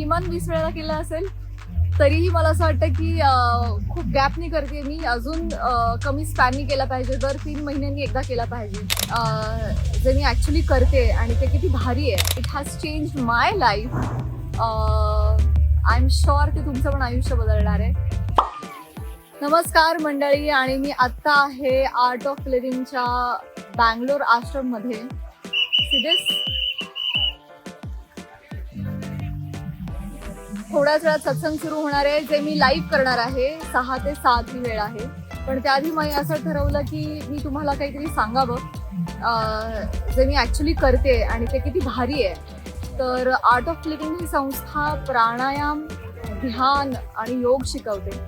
किमान वीस वेळा केला असेल तरीही मला असं वाटतं की खूप गॅपनी करते मी. अजून कमी स्पॅननी केला पाहिजे. दर तीन महिन्यांनी एकदा केला पाहिजे. जे मी ॲक्च्युली करते आणि ते किती भारी आहे it has change my life I am sure ते तुमचं पण आयुष्य बदलणार आहे. नमस्कार मंडळी आणि मी आत्ता आहे आर्ट ऑफ लिव्हिंगच्या बँगलोर आश्रममध्ये. सिद्धेस थोड्याच वेळात सत्संग सुरू होणार आहे जे मी लाईव्ह करणार आहे. सहा ते सात ही वेळ आहे. पण त्याआधी मी असं ठरवलं की मी तुम्हाला काहीतरी सांगावं. जे मी ॲक्च्युली करते आणि ते किती भारी आहे. तर आर्ट ऑफ लिव्हिंग ही संस्था प्राणायाम ध्यान आणि योग शिकवते.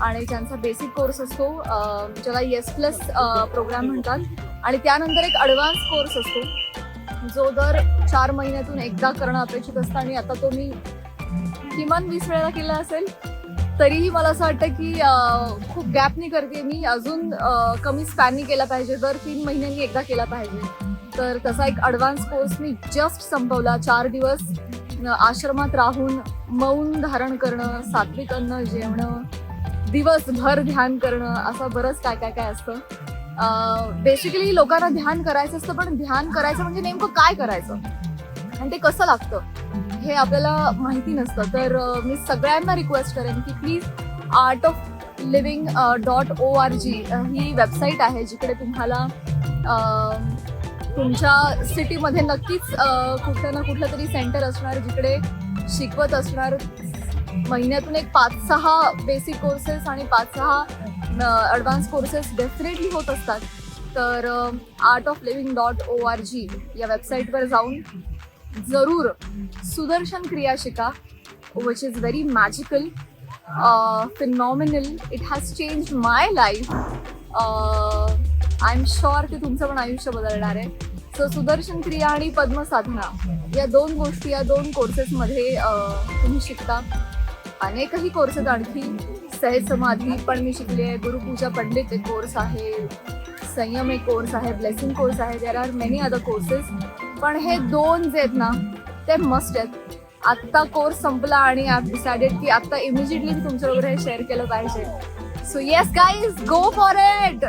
आणि त्यांचा बेसिक कोर्स असतो. ज्याला येस प्लस प्रोग्राम म्हणतात. आणि त्यानंतर एक ॲडव्हान्स कोर्स असतो. जो दर चार महिन्यातून एकदा करणं अपेक्षित असतं आणि आता तो मी किमान वीस वेळा केला असेल तरीही मला असं वाटतं की खूप गॅपनी करते मी. अजून कमी स्पॅननी केला पाहिजे. दर तीन महिन्यांनी एकदा केला पाहिजे. तर तसा एक अडव्हान्स कोर्स मी जस्ट संपवला. चार दिवस आश्रमात राहून मौन धारण करणं सात्विक अन्न जेवणं दिवसभर ध्यान करणं असं बरंच काय काय काय असतं. बेसिकली लोकांना ध्यान करायचं असतं पण ध्यान करायचं म्हणजे नेमकं काय करायचं? आणि ते कसं लागतं? हे आपल्याला माहिती नसतं. तर मी सगळ्यांना रिक्वेस्ट करेन की please art of living dot O R G he website आहे जिकडे तुम्हाला तुमच्या सिटीमध्ये नक्कीच कुठलं ना कुठलं तरी सेंटर असणार जिकडे शिकवत असणार. महिन्यातून एक पाच सहा बेसिक कोर्सेस आणि पाच सहा ॲडव्हान्स कोर्सेस डेफिनेटली होत असतात. तर art of living dot O R G या वेबसाईटवर जाऊन जरूर सुदर्शन क्रिया शिका which is very magical phenomenal it has change my life I am sure ते तुमचं पण आयुष्य बदलणार आहे. सो सुदर्शन क्रिया आणि पद्मसाधना या दोन गोष्टी या दोन कोर्सेसमध्ये uh, तुम्ही शिकता. अनेकही कोर्सेस आणखी सहज समाधी पण मी शिकली आहे. गुरुपूजा पंडित एक कोर्स आहे. संयम एक कोर्स आहे. ब्लेसिंग कोर्स आहे. There are many other courses पण हे दोन जे आहेत ना ते मस्ट आहेत. आत्ता कोर्स संपला आणि आय डिसाइडेड की आत्ता इमिजिएटली मी तुमच्याबरोबर हे शेअर केलं पाहिजे. So yes guys go for it